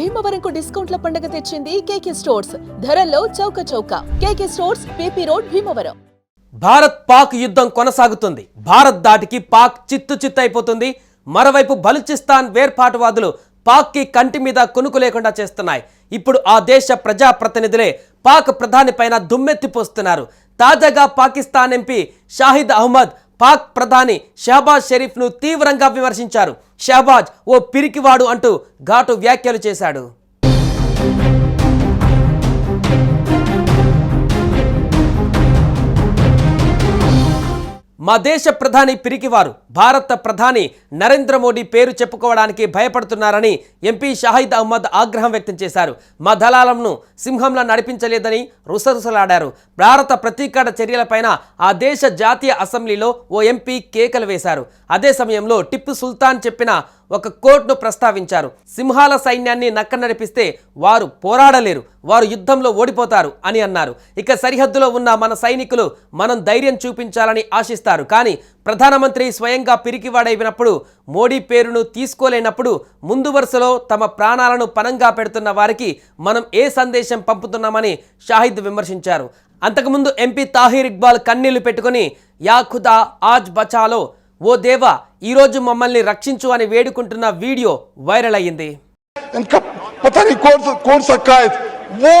భీమవరంకు డిస్కౌంట్ల పండుగ తెచ్చింది కేకే స్టోర్స్. ధరల్లో చౌక చౌక. K K stores P P road Bhimavaram. Bharat Pak యుద్ధం కొనసాగుతుంది. భారత్ దాటికి పాక్ చిత్తు చిత్తు అయిపోతుంది. మరోవైపు బలూచిస్తాన్ వేర్పాటువాదులు పాక్కి కంటి మీద కునుకు లేకుండా చేస్తున్నాయి. ఇప్పుడు ఆ దేశ ప్రజాప్రతినిధులే పాక్ ప్రధాని పైన దుమ్మెత్తిపోస్తున్నారు తాజాగా పాకిస్తాన్ ఎంపీ షాహిద్ అహ్మద్ పాక్ ప్రధాని షహబాజ్ షరీఫ్ను తీవ్రంగా విమర్శించారు. షహబాజ్ ఓ పిరికివాడు అంటూ ఘాటు వ్యాఖ్యలు చేశాడు. మా దేశ ప్రధాని పిరికివారు. భారత ప్రధాని నరేంద్ర మోడీ పేరు చెప్పుకోవడానికి భయపడుతున్నారని ఎంపీ షాహిద్ అహ్మద్ ఆగ్రహం వ్యక్తం చేశారు. మా దళాలను సింహంలా నడిపించలేదని రుసరుసలాడారు. భారత ప్రతీకార చర్యలపైన ఆ దేశ జాతీయ అసెంబ్లీలో ఓ ఎంపీ కేకలు వేశారు. అదే సమయంలో టిప్పు సుల్తాన్ చెప్పిన ఒక కోర్టును ప్రస్తావించారు. సింహాల సైన్యాన్ని నక్క నడిపిస్తే వారు పోరాడలేరు వారు యుద్ధంలో ఓడిపోతారు అని అన్నారు. ఇక సరిహద్దులో ఉన్న మన సైనికులు మనం ధైర్యం చూపించాలని ఆశిస్తారు. కానీ ప్రధానమంత్రి స్వయంగా పిరికివాడైనప్పుడు మోడీ పేరును తీసుకోలేనప్పుడు ముందు వరుసలో తమ ప్రాణాలను పనంగా పెడుతున్న వారికి మనం ఏ సందేశం పంపుతున్నామని షాహిద్ విమర్శించారు. అంతకుముందు ఎంపీ తాహీర్ ఇక్బాల్ కన్నీళ్ళు పెట్టుకుని యా ఖుదా ఆజ్ బచాలో ఓ దేవా ఈరోజు మమ్మల్ని రక్షించు అని వేడుకుంటున్న వీడియో వైరల్ అయ్యింది इनका पता नहीं कौन सा कौन सा कायद वो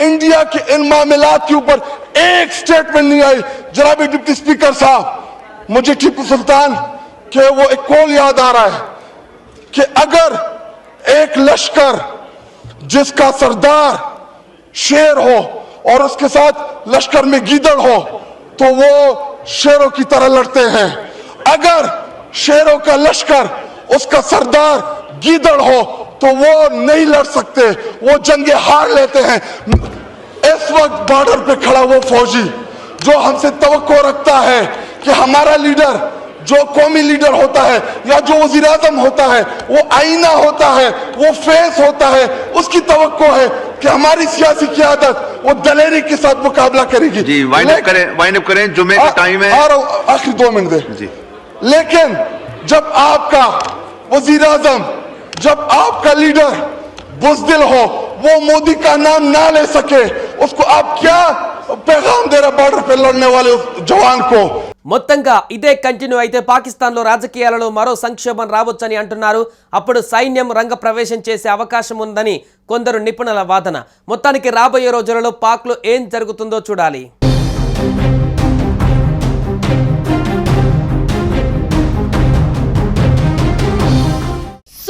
इंडिया के इन मामलात के ऊपर एक स्टेटमेंट नहीं आई जनाब डिप्टी स्पीकर साहब मुझे टीपू सुल्तान के वो एक कॉल याद आ रहा है कि अगर एक लश्कर जिसका सरदार शेर हो और उसके साथ लश्कर में गीदड़ हो तो वो शेरों की तरह लड़ते हैं अगर शेरों का लश्कर उसका सरदार गीदड़ हो तो वो नहीं लड़ सकते। वो जंगे हार लेते हैं। इस वक्त बॉर्डर पे खड़ा वो फौजी जो हमसे तवक्को रखता है कि हमारा लीडर जो कौमी लीडर होता है या जो वज़ीर आज़म होता है वो आईना होता है वो फेस होता है उसकी तो है कि हमारी सियासी क्यादत वो दलेरी के साथ मुकाबला करेगी। जी वाइंड अप करें वाइंड अप करें जुमे का टाइम है। हूँ, आखिरी दो मिनट दे। जी। लेकिन जब आपका वजीर आजम जब आपका लीडर बुजदिल हो वो मोदी का नाम ना ले सके उसको आप क्या पैगाम दे रहे बॉर्डर पे लड़ने वाले उस जवान को మొత్తంగా ఇదే కంటిన్యూ అయితే పాకిస్తాన్లో రాజకీయాలలో మరో సంక్షోభం రావచ్చని అంటున్నారు అప్పుడు సైన్యం రంగ ప్రవేశం చేసే అవకాశం ఉందని కొందరు నిపుణుల వాదన మొత్తానికి రాబోయే రోజులలో పాక్లో ఏం జరుగుతుందో చూడాలి